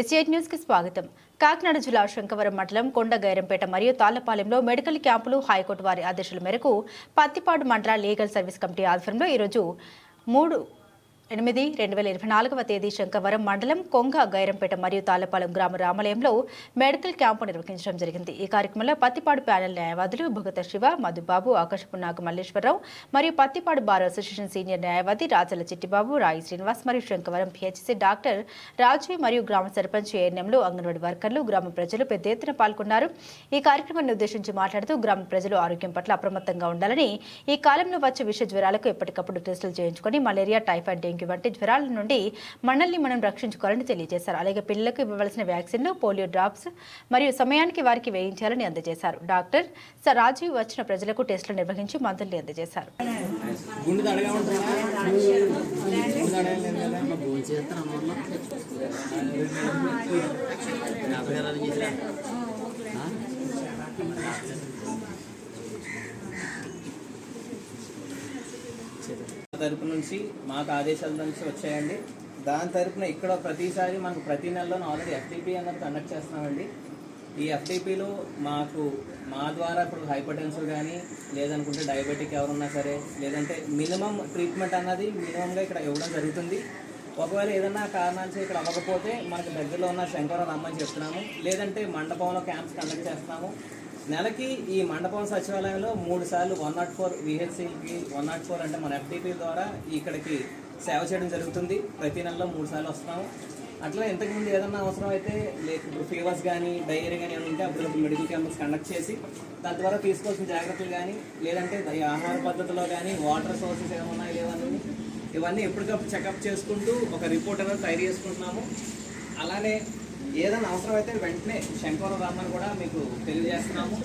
ఎస్ఐట్ న్యూస్కి స్వాగతం. కాకినాడ జిల్లా శంకవరం మండలం కొండగైరంపేట మరియు తాళ్ళపాలెంలో మెడికల్ క్యాంపులు హైకోర్టు వారి ఆదేశాల మేరకు పత్తిపాడు మండల లీగల్ సర్వీస్ కమిటీ ఆధ్వర్యంలో ఈరోజు మూడు ఎనిమిది రెండు వేల ఇరవై నాలుగవ తేదీ శంకవరం మండలం కొంగ గైరంపేట మరియు తాలపాలెం గ్రామ రామాలయంలో మెడికల్ క్యాంపు నిర్వహించడం జరిగింది. ఈ కార్యక్రమంలో పత్తిపాడు ప్యానెల్ న్యాయవాదులు భుగత శివ మధుబాబు ఆకాశపు నాగ మల్లేశ్వరరావు మరియు పత్తిపాడు బార్ అసోసియేషన్ సీనియర్ న్యాయవాది రాజల చిట్టిబాబు రాయి శ్రీనివాస్ మరియు శంకవరం పిహెచ్సి డాక్టర్ రాజీవ్ మరియు గ్రామ సర్పంచ్ ఏఎన్ఎంలు అంగన్వాడీ వర్కర్లు గ్రామ ప్రజలు పెద్ద ఎత్తున పాల్గొన్నారు. ఈ కార్యక్రమాన్ని ఉద్దేశించి మాట్లాడుతూ గ్రామ ప్రజలు ఆరోగ్యం పట్ల అప్రమత్తంగా ఉండాలని ఈ కాలంలో వచ్చే విష జ్వరాలకు ఎప్పటికప్పుడు టెస్టులు చేయించుకొని మలేరియా టైఫాయిడ్ డెంగ్యూ వంటి జ్వరాల నుండి మనల్ని మనం రక్షించుకోవాలని తెలియజేశారు. అలాగే పిల్లలకు ఇవ్వవలసిన వ్యాక్సిన్లు పోలియో డ్రాప్స్ మరియు సమయానికి వారికి వేయించాలని అందజేశారు. డాక్టర్ సార్ రాజీవ్ వచ్చిన ప్రజలకు టెస్టులు నిర్వహించి మందుల్ని అందజేశారు. గుండె తరపు నుంచి మాకు ఆదేశాల నుంచి వచ్చాయండి. దాని తరపున ఇక్కడ ప్రతిసారి మనకు ప్రతి నెలలో ఆల్రెడీ ఎఫ్టీపీ అన్నది కండక్ట్ చేస్తున్నామండి. ఈ ఎఫ్టీపీలో మాకు మా ద్వారా ఇప్పుడు హైపర్ టెన్సివ్ కానీ లేదనుకుంటే డయాబెటిక్ ఎవరున్నా సరే లేదంటే మినిమం ట్రీట్మెంట్ అన్నది మినిమంగా ఇక్కడ ఇవ్వడం జరుగుతుంది. ఒకవేళ ఏదైనా కారణాలు ఇక్కడ అవ్వకపోతే మనకు దగ్గరలో ఉన్న శంకరం రమ్మని చెప్తున్నాము. లేదంటే మండపంలో క్యాంప్స్ కండక్ట్ చేస్తున్నాము. నెలకి ఈ మండపం సచివాలయంలో మూడు సార్లు వన్ నాట్ ఫోర్ విహెచ్సికి వన్ నాట్ ఫోర్ అంటే మన ఎఫ్టీపీ ద్వారా ఇక్కడికి సేవ చేయడం జరుగుతుంది. ప్రతి నెలలో మూడు సార్లు వస్తున్నాము. అట్లా ఇంతకుముందు ఏదన్నా అవసరం అయితే లేక ఇప్పుడు ఫీవర్స్ కానీ డైరీ కానీ ఏమైనా ఉంటే అప్పుడు మెడికల్ క్యాంప్స్ కండక్ట్ చేసి దాని ద్వారా తీసుకోవాల్సిన జాగ్రత్తలు కానీ లేదంటే ఈ ఆహార పద్ధతిలో కానీ వాటర్ సోర్సెస్ ఏమన్నా లేవన్నీ ఇవన్నీ ఎప్పటికప్పుడు చెకప్ చేసుకుంటూ ఒక రిపోర్ట్ అనేది తయారు చేసుకుంటున్నాము. అలానే ఏదైనా అవసరం అయితే వెంటనే శంకరం రామని కూడా మీకు తెలియజేస్తున్నాము.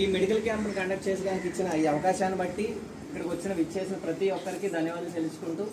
ఈ మెడికల్ క్యాంప్ కండక్ట్ చేసడానికి ఇచ్చిన ఈ అవకాశాన్ని బట్టి ఇక్కడికి వచ్చిన విచ్చేసిన ప్రతి ఒక్కరికి ధన్యవాదాలు తెలుసుకుంటూ